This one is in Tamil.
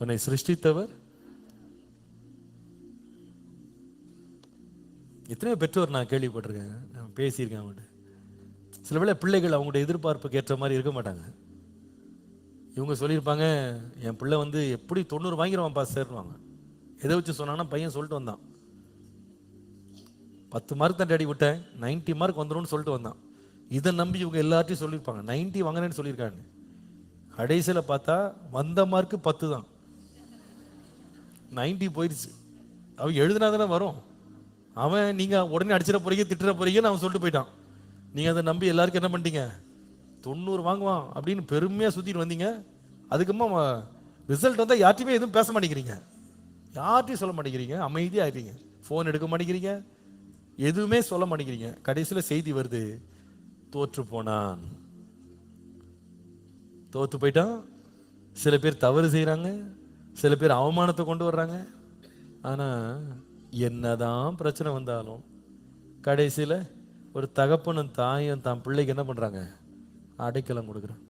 உன்னை சிருஷ்டித்தவர். எத்தனையோ பெற்றோர் நான் கேள்விப்பட்டிருக்கேன். நான் பேசியிருக்கேன் அவங்கள்ட்ட. சில வேளை பிள்ளைகள் அவங்களுடைய எதிர்பார்ப்புக்கு ஏற்ற மாதிரி இருக்க மாட்டாங்க. இவங்க சொல்லியிருப்பாங்க என் பிள்ளை வந்து எப்படி தொண்ணூறு வாங்கிடுவான் பா சேர்வாங்க எதை வச்சு சொன்னாங்கன்னா பையன் சொல்லிட்டு வந்தான். பத்து மார்க் தான் டேடி விட்டேன் 90 மார்க் வந்துடும் சொல்லிட்டு வந்தான். இதை நம்பி இவங்க எல்லார்ட்டையும் சொல்லியிருப்பாங்க. 90 வாங்கினேன்னு சொல்லியிருக்காங்க. கடைசியில் பார்த்தா வந்த மார்க்கு பத்து தான். 90 போயிடுச்சு. அவன் எழுதுனா தானே வரும். அவன் நீங்கள் உடனே அடிச்சிட போறீங்க திட்டுற போறீங்கன்னு அவன் சொல்லிட்டு போயிட்டான். நீங்கள் அதை நம்பி எல்லாருக்கும் என்ன பண்ணிட்டீங்க? தொண்ணூறு வாங்குவான் அப்படின்னு பெருமையாக சுற்றிட்டு வந்தீங்க. அதுக்கப்புறமா ரிசல்ட் வந்தால் யார்ட்டையுமே எதுவும் பேச மாட்டேங்கிறீங்க. யார்ட்டையும் சொல்ல மாட்டேங்கிறீங்க. அமைதியாக ஆயிட்டீங்க. ஃபோன் எடுக்க மாட்டேங்கிறீங்க. எதுவுமே சொல்ல மாட்டேங்கிறீங்க. கடைசியில் செய்தி வருது. தோற்று போனான். தோற்று போயிட்டான். சில பேர் தவறு செய்கிறாங்க சில பேர் அவமானத்தை கொண்டு வர்றாங்க. ஆனால் என்னதான் பிரச்சனை வந்தாலும் கடைசியில் ஒரு தகப்பனும் தாயும் தான் பிள்ளைக்கு என்ன பண்ணுறாங்க அடைக்கலம் கொடுக்குறான்